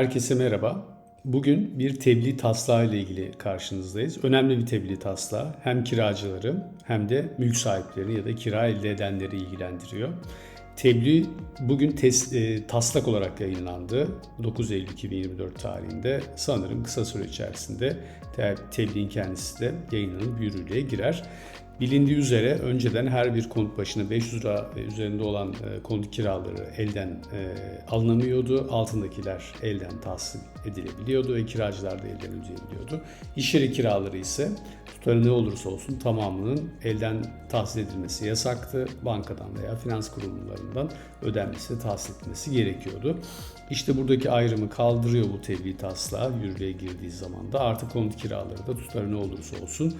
Herkese merhaba. Bugün bir tebliğ taslağı ile ilgili karşınızdayız. Önemli bir tebliğ taslağı. Hem kiracıları hem de mülk sahipleri ya da kira elde edenleri ilgilendiriyor. Tebliğ bugün tes, e, taslak olarak yayınlandı. 9 Eylül 2024 tarihinde sanırım kısa süre içerisinde te, tebliğin kendisi de yayınlanıp yürürlüğe girer. Bilindiği üzere önceden her bir konut başına 500 lira üzerinde olan e, konut kiraları elden e, alınamıyordu. Altındakiler elden tahsil edilebiliyordu ve kiracılar da elden ödeyebiliyordu. İş yeri kiraları ise tutarı ne olursa olsun tamamının elden tahsil edilmesi yasaktı. Bankadan veya finans kurumlarından ödenmesi, tahsil edilmesi gerekiyordu. İşte buradaki ayrımı kaldırıyor bu tebliğ taslağı yürürlüğe girdiği zaman da artık konut kiraları da tutarı ne olursa olsun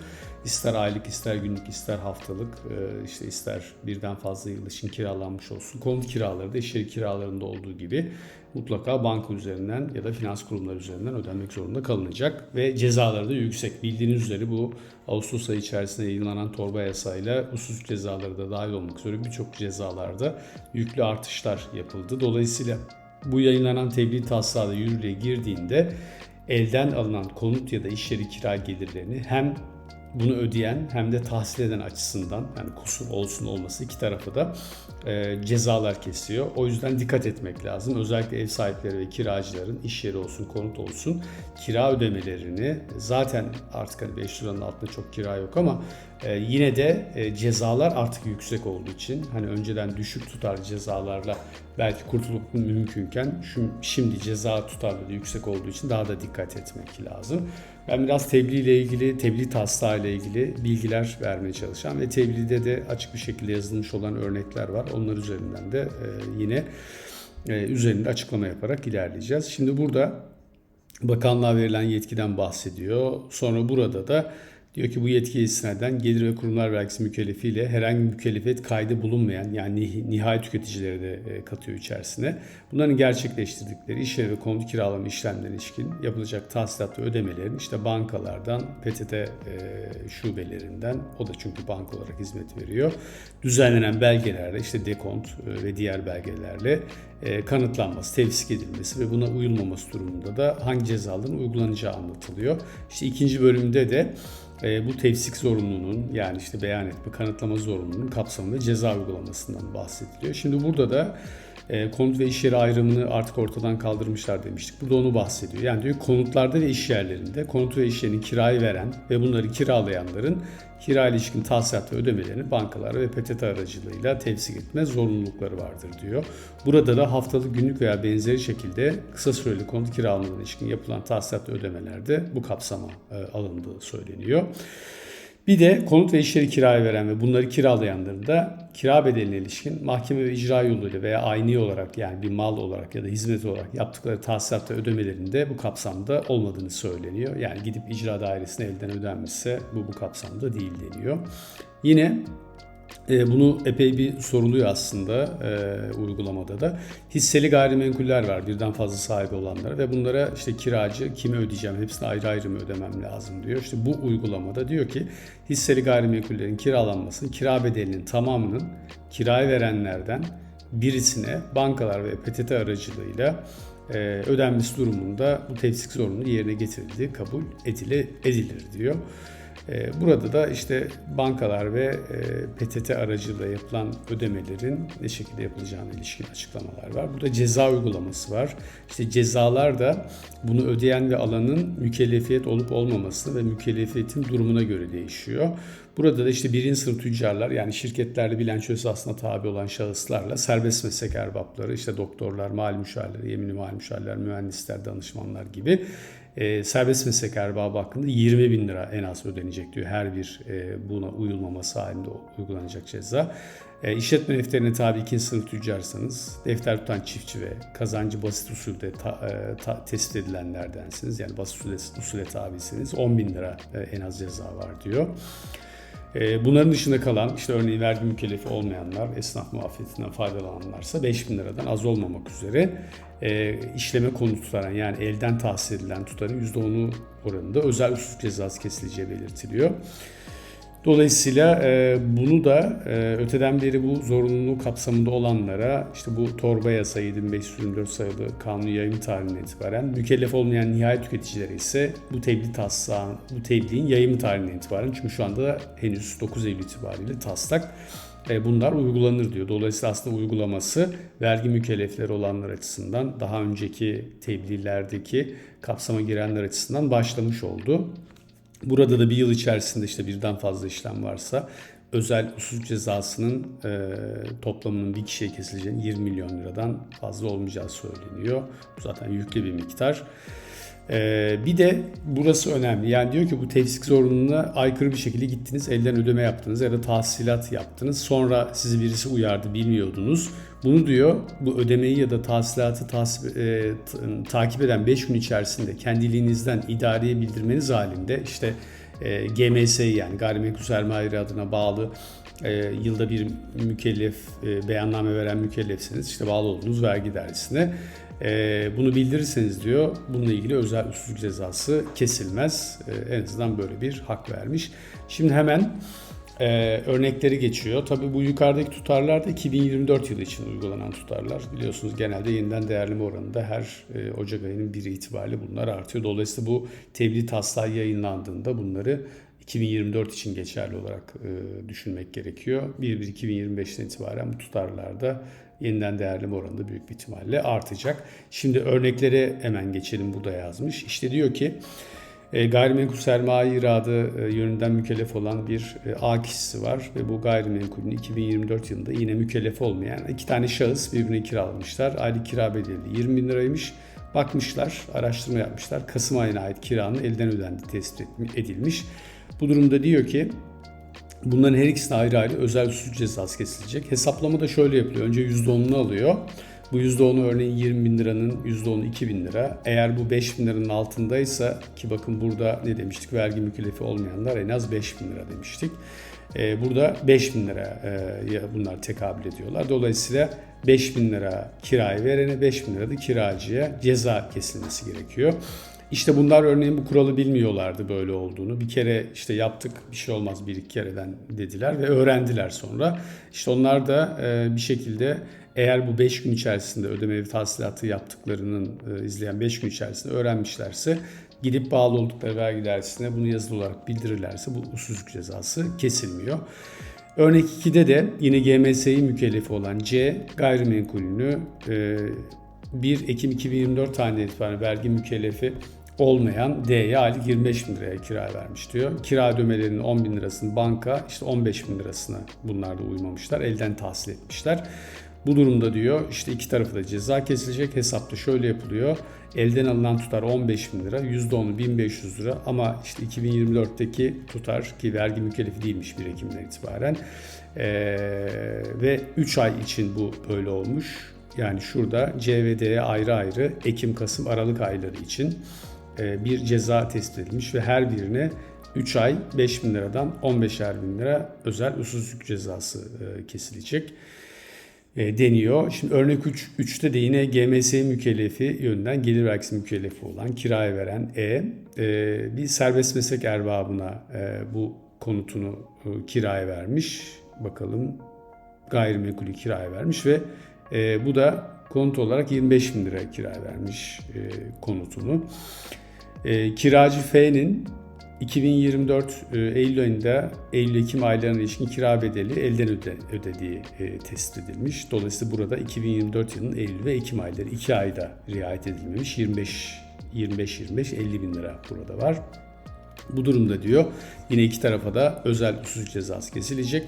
ister aylık ister günlük ister haftalık e, işte ister birden fazla yıl için kiralanmış olsun. Konut kiraları da iş yeri kiralarında olduğu gibi mutlaka banka üzerinden ya da finans kurumları üzerinden ödenmek zorunda kalınacak ve cezaları da yüksek. Bildiğiniz üzere bu Ağustos ayı içerisinde yayınlanan torba yasayla usulsüz cezaları da dahil olmak üzere birçok cezalarda yüklü artışlar yapıldı. Dolayısıyla bu yayınlanan tebliğ taslağı yürürlüğe girdiğinde elden alınan konut ya da iş yeri kira gelirlerini hem bunu ödeyen hem de tahsil eden açısından yani kusur olsun olması iki tarafı da e, cezalar kesiyor. O yüzden dikkat etmek lazım. Özellikle ev sahipleri ve kiracıların iş yeri olsun, konut olsun kira ödemelerini zaten artık hani 500 liranın altında çok kira yok ama e, yine de e, cezalar artık yüksek olduğu için hani önceden düşük tutar cezalarla belki kurtulup mümkünken şimdi ceza tutarları yüksek olduğu için daha da dikkat etmek lazım. Ben biraz tebliğ ile ilgili, tebliğ taslağı ile ilgili bilgiler vermeye çalışacağım ve tebliğde de açık bir şekilde yazılmış olan örnekler var. Onlar üzerinden de e, yine e, üzerinde açıklama yaparak ilerleyeceğiz. Şimdi burada bakanlığa verilen yetkiden bahsediyor. Sonra burada da Diyor ki bu yetki istinaden gelir ve kurumlar vergisi mükellefiyle herhangi bir mükellefiyet kaydı bulunmayan yani nihai tüketicileri de e, katıyor içerisine. Bunların gerçekleştirdikleri iş ve konut kiralama işlemlerine ilişkin yapılacak tahsilat ve ödemelerin işte bankalardan, PTT e, şubelerinden o da çünkü banka olarak hizmet veriyor. Düzenlenen belgelerle işte dekont e, ve diğer belgelerle kanıtlanması, tevsik edilmesi ve buna uyulmaması durumunda da hangi cezaların uygulanacağı anlatılıyor. İşte ikinci bölümde de e, bu tevsik zorunluluğunun yani işte beyan etme, kanıtlama zorunluluğunun kapsamında ceza uygulamasından bahsediliyor. Şimdi burada da e, konut ve iş yeri ayrımını artık ortadan kaldırmışlar demiştik. Burada onu bahsediyor. Yani diyor konutlarda ve iş yerlerinde konut ve iş yerinin kirayı veren ve bunları kiralayanların kira ilişkin tahsilat ve ödemelerini bankalar ve PTT aracılığıyla tevsik etme zorunlulukları vardır diyor. Burada da haftalık, günlük veya benzeri şekilde kısa süreli konut kiralamalarına ilişkin yapılan tahsilat ve ödemelerde bu kapsama e, alındığı söyleniyor. Bir de konut ve işleri kiraya veren ve bunları kiralayanların da kira bedeline ilişkin mahkeme ve icra yoluyla veya aynı olarak yani bir mal olarak ya da hizmet olarak yaptıkları tahsilat ve ödemelerinde bu kapsamda olmadığını söyleniyor. Yani gidip icra dairesine elden ödenmişse bu bu kapsamda değil deniyor. Yine bunu epey bir soruluyor aslında e, uygulamada da. Hisseli gayrimenkuller var birden fazla sahibi olanlara ve bunlara işte kiracı kime ödeyeceğim hepsini ayrı ayrı mı ödemem lazım diyor. İşte bu uygulamada diyor ki hisseli gayrimenkullerin kiralanmasının kira bedelinin tamamının kiraya verenlerden birisine bankalar ve PTT aracılığıyla e, ödenmesi durumunda bu tevsik zorunlu yerine getirildiği kabul edile, edilir diyor. Ee, burada da işte bankalar ve e, PTT aracılığıyla yapılan ödemelerin ne şekilde yapılacağına ilişkin açıklamalar var. Burada ceza uygulaması var. İşte cezalar da bunu ödeyen ve alanın mükellefiyet olup olmaması ve mükellefiyetin durumuna göre değişiyor. Burada da işte birinci sınıf tüccarlar yani şirketlerde bilanço esasına tabi olan şahıslarla serbest meslek erbapları işte doktorlar, mali müşavirler, yeminli mali müşavirler, mühendisler, danışmanlar gibi e, serbest meslek erbabı hakkında 20 bin lira en az ödenecek diyor. Her bir e, buna uyulmaması halinde uygulanacak ceza. E, işletme defterine tabi ikinci sınıf tüccarsanız, defter tutan çiftçi ve kazancı basit usulde ta, e, ta, tespit edilenlerdensiniz. Yani basit usule, usule tabisiniz. 10 bin lira e, en az ceza var diyor. E, bunların dışında kalan işte örneğin vergi mükellefi olmayanlar, esnaf muafiyetinden faydalananlarsa 5 bin liradan az olmamak üzere e, işleme konu tutarın yani elden tahsil edilen tutarın %10'u oranında özel usul cezası kesileceği belirtiliyor. Dolayısıyla e, bunu da e, öteden beri bu zorunluluğu kapsamında olanlara işte bu torba yasa 7524 sayılı kanun yayın tarihinden itibaren mükellef olmayan nihai tüketicilere ise bu tebliğ taslağı, bu tebliğin yayın tarihinden itibaren çünkü şu anda henüz 9 Eylül itibariyle taslak e, bunlar uygulanır diyor. Dolayısıyla aslında uygulaması vergi mükellefleri olanlar açısından daha önceki tebliğlerdeki kapsama girenler açısından başlamış oldu. Burada da bir yıl içerisinde işte birden fazla işlem varsa özel usul cezasının e, toplamının bir kişiye kesileceğini 20 milyon liradan fazla olmayacağı söyleniyor. Bu zaten yüklü bir miktar. Ee, bir de burası önemli. Yani diyor ki bu tefsik zorunluluğuna aykırı bir şekilde gittiniz, elden ödeme yaptınız ya da tahsilat yaptınız. Sonra sizi birisi uyardı, bilmiyordunuz. Bunu diyor bu ödemeyi ya da tahsilatı tasip, e, takip eden 5 gün içerisinde kendiliğinizden idareye bildirmeniz halinde işte e, GMS yani gayrimenkul sermaye adına bağlı e, yılda bir mükellef e, beyanname veren mükellefsiniz işte bağlı olduğunuz vergi dairesine e, bunu bildirirseniz diyor bununla ilgili özel usulsüzlük cezası kesilmez. E, en azından böyle bir hak vermiş. Şimdi hemen e, örnekleri geçiyor. Tabi bu yukarıdaki tutarlar da 2024 yılı için uygulanan tutarlar. Biliyorsunuz genelde yeniden değerleme oranında her e, Ocak ayının bir itibariyle bunlar artıyor. Dolayısıyla bu tebliğ taslağı yayınlandığında bunları 2024 için geçerli olarak e, düşünmek gerekiyor. 1-1-2025'ten itibaren bu tutarlarda yeniden değerleme oranında büyük bir ihtimalle artacak. Şimdi örneklere hemen geçelim burada yazmış. İşte diyor ki gayrimenkul sermaye iradı e, yönünden mükellef olan bir e, A kişisi var ve bu gayrimenkulün 2024 yılında yine mükellef olmayan iki tane şahıs birbirine kiralamışlar. Aylık kira bedeli 20 bin liraymış. Bakmışlar, araştırma yapmışlar. Kasım ayına ait kiranın elden ödendiği tespit edilmiş. Bu durumda diyor ki Bunların her ikisine ayrı ayrı özel usul cezası kesilecek. Hesaplama da şöyle yapılıyor. Önce %10'unu alıyor. Bu %10'u örneğin 20 bin liranın %10'u 2 bin lira. Eğer bu 5 bin liranın altındaysa ki bakın burada ne demiştik vergi mükellefi olmayanlar en az 5 bin lira demiştik. Ee, burada 5 bin lira e, bunlar tekabül ediyorlar. Dolayısıyla 5 bin lira kirayı verene 5 bin lira da kiracıya ceza kesilmesi gerekiyor. İşte bunlar örneğin bu kuralı bilmiyorlardı böyle olduğunu. Bir kere işte yaptık bir şey olmaz bir iki kereden dediler ve öğrendiler sonra. İşte onlar da e, bir şekilde eğer bu 5 gün içerisinde ödeme ve tahsilatı yaptıklarının e, izleyen 5 gün içerisinde öğrenmişlerse gidip bağlı oldukları vergi dairesine bunu yazılı olarak bildirirlerse bu usulsüzlük cezası kesilmiyor. Örnek 2'de de yine GMS'yi mükellefi olan C gayrimenkulünü 1 e, Ekim 2024 tarihinde itibaren vergi mükellefi olmayan D'ye aylık 25 bin liraya kira vermiş diyor. Kira ödemelerinin 10 bin lirasını banka işte 15 bin lirasına bunlar da uymamışlar. Elden tahsil etmişler. Bu durumda diyor işte iki tarafı da ceza kesilecek. Hesapta şöyle yapılıyor. Elden alınan tutar 15 bin lira, %10'u 1500 lira ama işte 2024'teki tutar ki vergi mükellefi değilmiş 1 Ekim'den itibaren ee, ve 3 ay için bu böyle olmuş. Yani şurada C ve D'ye ayrı ayrı Ekim, Kasım, Aralık ayları için e, bir ceza tespit edilmiş ve her birine 3 ay 5 bin liradan 15'er bin lira özel usulsüzlük cezası e, kesilecek e, deniyor. Şimdi örnek 3, 3'te de yine GMS mükellefi yönünden gelir vergisi mükellefi olan kiraya veren E bir serbest meslek erbabına bu konutunu kiraya vermiş. Bakalım gayrimenkulü kiraya vermiş ve bu da konut olarak 25 bin lira kira vermiş konutunu. E, kiracı F'nin 2024 e, Eylül ayında Eylül-Ekim aylarına ilişkin kira bedeli elden öde, ödediği e, tespit edilmiş. Dolayısıyla burada 2024 yılının Eylül ve Ekim ayları 2 ayda riayet edilmemiş. 25 25-25 50 bin lira burada var. Bu durumda diyor yine iki tarafa da özel usul cezası kesilecek.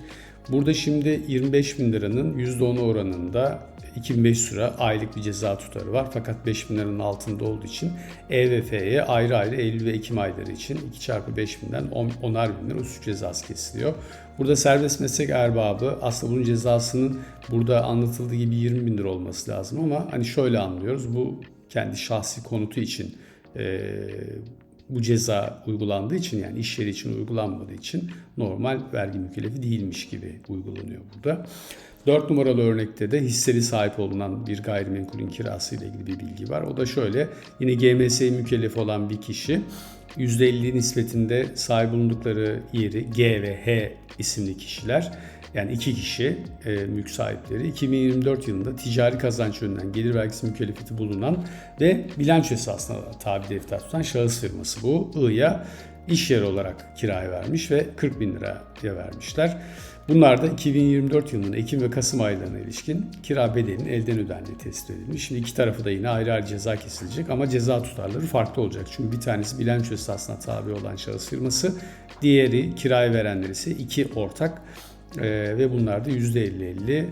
Burada şimdi 25 bin liranın %10'u oranında 2500 lira aylık bir ceza tutarı var. Fakat 5000 liranın altında olduğu için E ve F'ye ayrı ayrı Eylül ve Ekim ayları için 2 çarpı 5000'den 10, 10'ar bin lira usul cezası kesiliyor. Burada serbest meslek erbabı aslında bunun cezasının burada anlatıldığı gibi 20 bin lira olması lazım ama hani şöyle anlıyoruz bu kendi şahsi konutu için e, bu ceza uygulandığı için yani iş yeri için uygulanmadığı için normal vergi mükellefi değilmiş gibi uygulanıyor burada. 4 numaralı örnekte de hisseli sahip olunan bir gayrimenkulün kirası ile ilgili bir bilgi var. O da şöyle yine GMS mükellef olan bir kişi %50 nispetinde sahip bulundukları yeri G ve H isimli kişiler yani iki kişi e, mülk sahipleri 2024 yılında ticari kazanç yönünden gelir vergisi mükellefiyeti bulunan ve bilanço esasına tabi defter tutan şahıs firması bu. I'ya iş yeri olarak kiraya vermiş ve 40 bin liraya vermişler. Bunlar da 2024 yılının Ekim ve Kasım aylarına ilişkin kira bedelinin elden ödendiği tespit edilmiş. Şimdi iki tarafı da yine ayrı ayrı ceza kesilecek ama ceza tutarları farklı olacak. Çünkü bir tanesi bilanço esasına tabi olan şahıs firması, diğeri kiraya verenler ise iki ortak ee, ve bunlar da %50-50 e,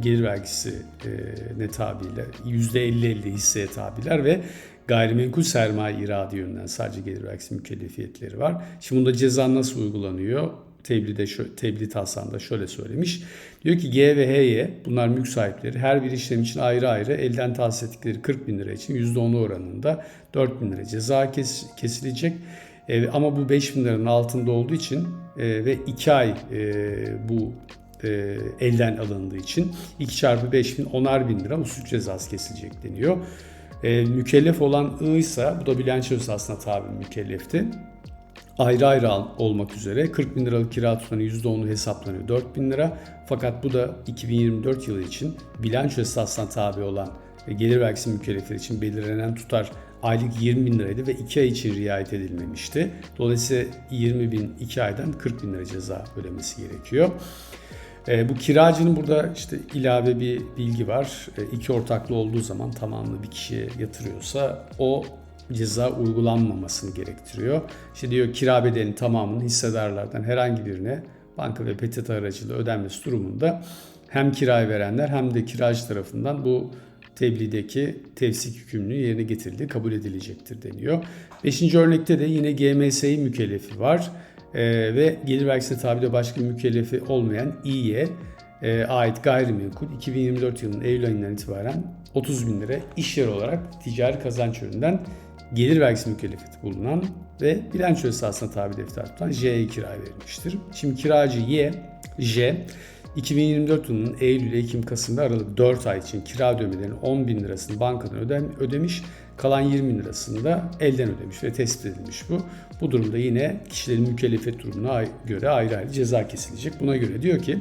gelir vergisi e, ne tabiyle, %50-50 hisseye tabiler ve gayrimenkul sermaye irade yönünden sadece gelir vergisi mükellefiyetleri var. Şimdi bunda ceza nasıl uygulanıyor? Tebliğde tebliğ taslağında şöyle söylemiş. Diyor ki G ve H'ye bunlar mülk sahipleri her bir işlem için ayrı ayrı elden tahsis ettikleri 40 bin lira için %10 oranında 4 bin lira ceza kes, kesilecek. E, ama bu 5 bin liranın altında olduğu için e, ve 2 ay e, bu e, elden alındığı için 2 çarpı 5 bin 10'ar bin lira usul cezası kesilecek deniyor. E, mükellef olan I ise bu da bilanço esasına tabi mükellefti ayrı ayrı olmak üzere 40 bin liralık kira tutanı %10'u hesaplanıyor 4 bin lira. Fakat bu da 2024 yılı için bilanço esasına tabi olan gelir vergisi mükellefleri için belirlenen tutar aylık 20 bin liraydı ve 2 ay için riayet edilmemişti. Dolayısıyla 20 bin 2 aydan 40 bin lira ceza ödemesi gerekiyor. E, bu kiracının burada işte ilave bir bilgi var. E, iki ortaklı olduğu zaman tamamını bir kişiye yatırıyorsa o ceza uygulanmamasını gerektiriyor. İşte diyor kira bedelinin tamamının hissedarlardan herhangi birine banka ve PTT aracılığıyla ödenmesi durumunda hem kirayı verenler hem de kiracı tarafından bu tebliğdeki tefsik hükümlülüğü yerine getirildiği kabul edilecektir deniyor. Beşinci örnekte de yine GMS'yi mükellefi var ee, ve gelir vergisine tabi de başka mükellefi olmayan İ'ye e, ait gayrimenkul 2024 yılının Eylül ayından itibaren 30 bin lira iş yeri olarak ticari kazanç yönünden gelir vergisi mükellefiyeti bulunan ve bilanço esasına tabi defter tutan J'ye kiraya verilmiştir. Şimdi kiracı Y, J 2024 yılının Eylül, Ekim, Kasım ve Aralık 4 ay için kira ödemelerinin 10 bin lirasını bankadan ödemiş, kalan 20 bin lirasını da elden ödemiş ve tespit edilmiş bu. Bu durumda yine kişilerin mükellefiyet durumuna göre ayrı ayrı ceza kesilecek. Buna göre diyor ki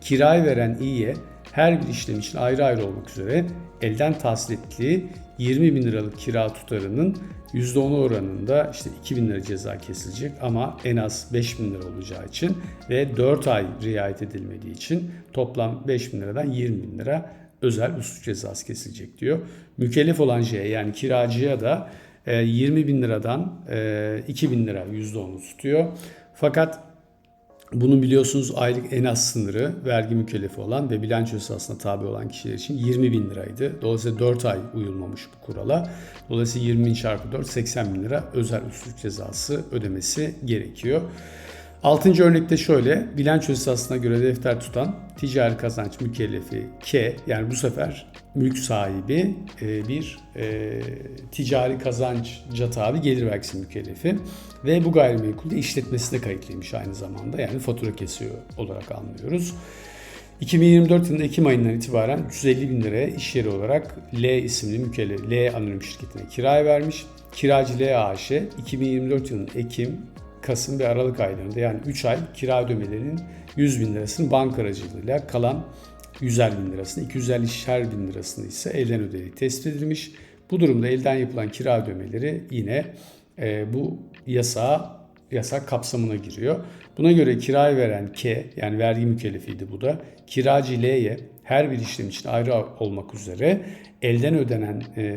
kirayı veren İ'ye her bir işlem için ayrı ayrı olmak üzere elden tahsil ettiği 20 bin liralık kira tutarının %10 oranında işte 2 bin lira ceza kesilecek ama en az 5 bin lira olacağı için ve 4 ay riayet edilmediği için toplam 5 bin liradan 20 bin lira özel usul cezası kesilecek diyor. Mükellef olan J yani kiracıya da 20 e, bin liradan 2 e, bin lira %10'u tutuyor. Fakat bunun biliyorsunuz aylık en az sınırı vergi mükellefi olan ve bilanço esasına tabi olan kişiler için 20 bin liraydı. Dolayısıyla 4 ay uyulmamış bu kurala. Dolayısıyla 20 bin çarpı 4 80 bin lira özel usul cezası ödemesi gerekiyor. Altıncı örnekte şöyle, bilanço esasına göre defter tutan ticari kazanç mükellefi K, yani bu sefer mülk sahibi e, bir e, ticari kazançca tabi gelir vergisi mükellefi ve bu gayrimenkulde işletmesi de kayıtlıymış aynı zamanda yani fatura kesiyor olarak anlıyoruz. 2024 yılında Ekim ayından itibaren 350 bin liraya iş yeri olarak L isimli mükellef, L anonim şirketine kiraya vermiş. Kiracı L AŞ 2024 yılının Ekim, Kasım ve Aralık aylarında yani 3 ay kira ödemelerinin 100 bin lirasını banka aracılığıyla kalan 150 bin lirasını, 250 şer bin lirasını ise elden ödediği tespit edilmiş. Bu durumda elden yapılan kira ödemeleri yine e, bu yasa yasak kapsamına giriyor. Buna göre kirayı veren K yani vergi mükellefiydi bu da kiracı L'ye her bir işlem için ayrı olmak üzere elden ödenen e,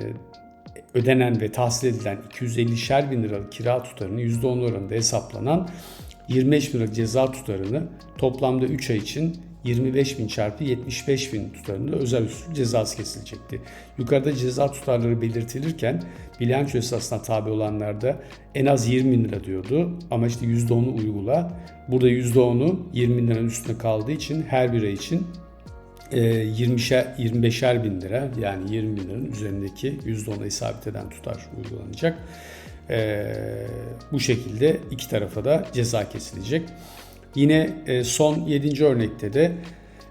ödenen ve tahsil edilen 250'şer bin liralık kira tutarını %10 oranında hesaplanan 25 bin liralık ceza tutarını toplamda 3 ay için 25 bin çarpı 75 bin tutarında özel usul cezası kesilecekti. Yukarıda ceza tutarları belirtilirken bilanço esasına tabi olanlarda en az 20 bin lira diyordu ama işte %10'u uygula. Burada %10'u 20 bin liranın üstünde kaldığı için her bir ay için 20'şer, 25'er bin lira yani 20 bin liranın üzerindeki %10'a isabet eden tutar uygulanacak. Ee, bu şekilde iki tarafa da ceza kesilecek. Yine e, son 7. örnekte de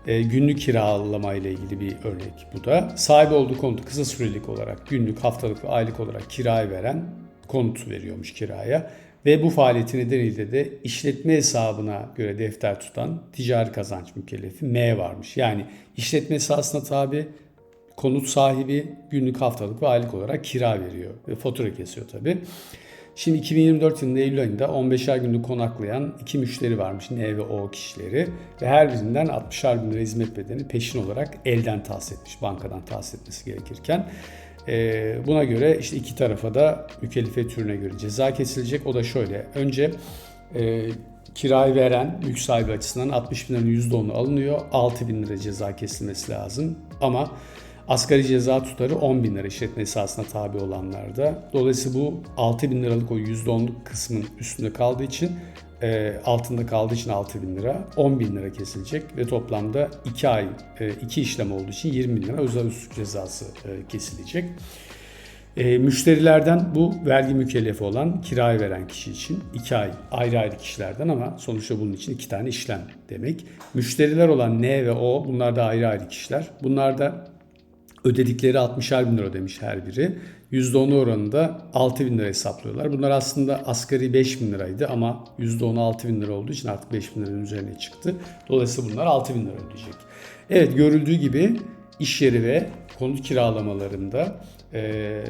e, günlük kiralama ile ilgili bir örnek bu da. Sahibi olduğu konut kısa sürelik olarak günlük, haftalık ve aylık olarak kirayı veren konut veriyormuş kiraya. Ve bu faaliyeti nedeniyle de işletme hesabına göre defter tutan ticari kazanç mükellefi M varmış. Yani işletme esasına tabi konut sahibi günlük haftalık ve aylık olarak kira veriyor ve fatura kesiyor tabi. Şimdi 2024 yılının Eylül ayında 15'er günlük konaklayan iki müşteri varmış N ve O kişileri ve her birinden 60'er bin lira hizmet bedeli peşin olarak elden tahsis etmiş bankadan tahsis etmesi gerekirken. Ee, buna göre işte iki tarafa da mükellefiyet türüne göre ceza kesilecek. O da şöyle. Önce e, kirayı veren mülk sahibi açısından 60 bin liranın %10'u alınıyor. 6 bin lira ceza kesilmesi lazım. Ama asgari ceza tutarı 10 bin lira işletme esasına tabi olanlarda. Dolayısıyla bu 6 bin liralık o %10'luk kısmın üstünde kaldığı için e, altında kaldığı için 6 bin lira 10 bin lira kesilecek ve toplamda 2 ay 2 işlem olduğu için 20 bin lira özel usul cezası e, kesilecek. E, müşterilerden bu vergi mükellefi olan kirayı veren kişi için 2 ay ayrı ayrı kişilerden ama sonuçta bunun için 2 tane işlem demek. Müşteriler olan N ve O bunlar da ayrı ayrı kişiler. Bunlar da ödedikleri 60'er bin lira ödemiş her biri. %10 oranında 6 bin lira hesaplıyorlar. Bunlar aslında asgari 5 bin liraydı ama %10'u 6 bin lira olduğu için artık 5 bin liranın üzerine çıktı. Dolayısıyla bunlar 6 bin lira ödeyecek. Evet görüldüğü gibi iş yeri ve konut kiralamalarında e,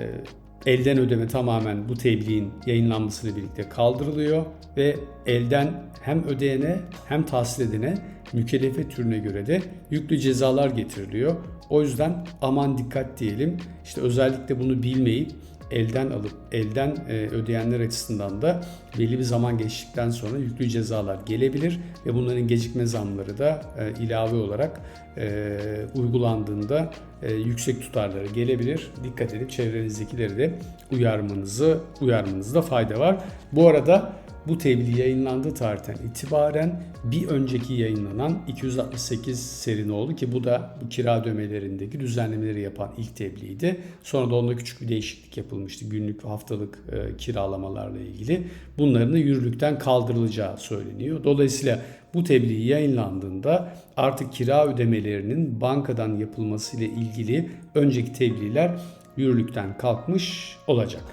elden ödeme tamamen bu tebliğin yayınlanmasıyla birlikte kaldırılıyor ve elden hem ödeyene hem tahsil edene mükellefet türüne göre de yüklü cezalar getiriliyor. O yüzden aman dikkat diyelim. İşte özellikle bunu bilmeyip elden alıp elden e, ödeyenler açısından da belli bir zaman geçtikten sonra yüklü cezalar gelebilir ve bunların gecikme zamları da e, ilave olarak e, uygulandığında yüksek tutarları gelebilir. Dikkat edip çevrenizdekileri de uyarmanızı uyarmanızda fayda var. Bu arada bu tebliğ yayınlandığı tarihten itibaren bir önceki yayınlanan 268 seri ne oldu ki bu da bu kira ödemelerindeki düzenlemeleri yapan ilk tebliğdi. Sonra da onda küçük bir değişiklik yapılmıştı günlük haftalık e, kiralamalarla ilgili. Bunların da yürürlükten kaldırılacağı söyleniyor. Dolayısıyla bu tebliğ yayınlandığında artık kira ödemelerinin bankadan yapılması ile ilgili önceki tebliğler yürürlükten kalkmış olacak.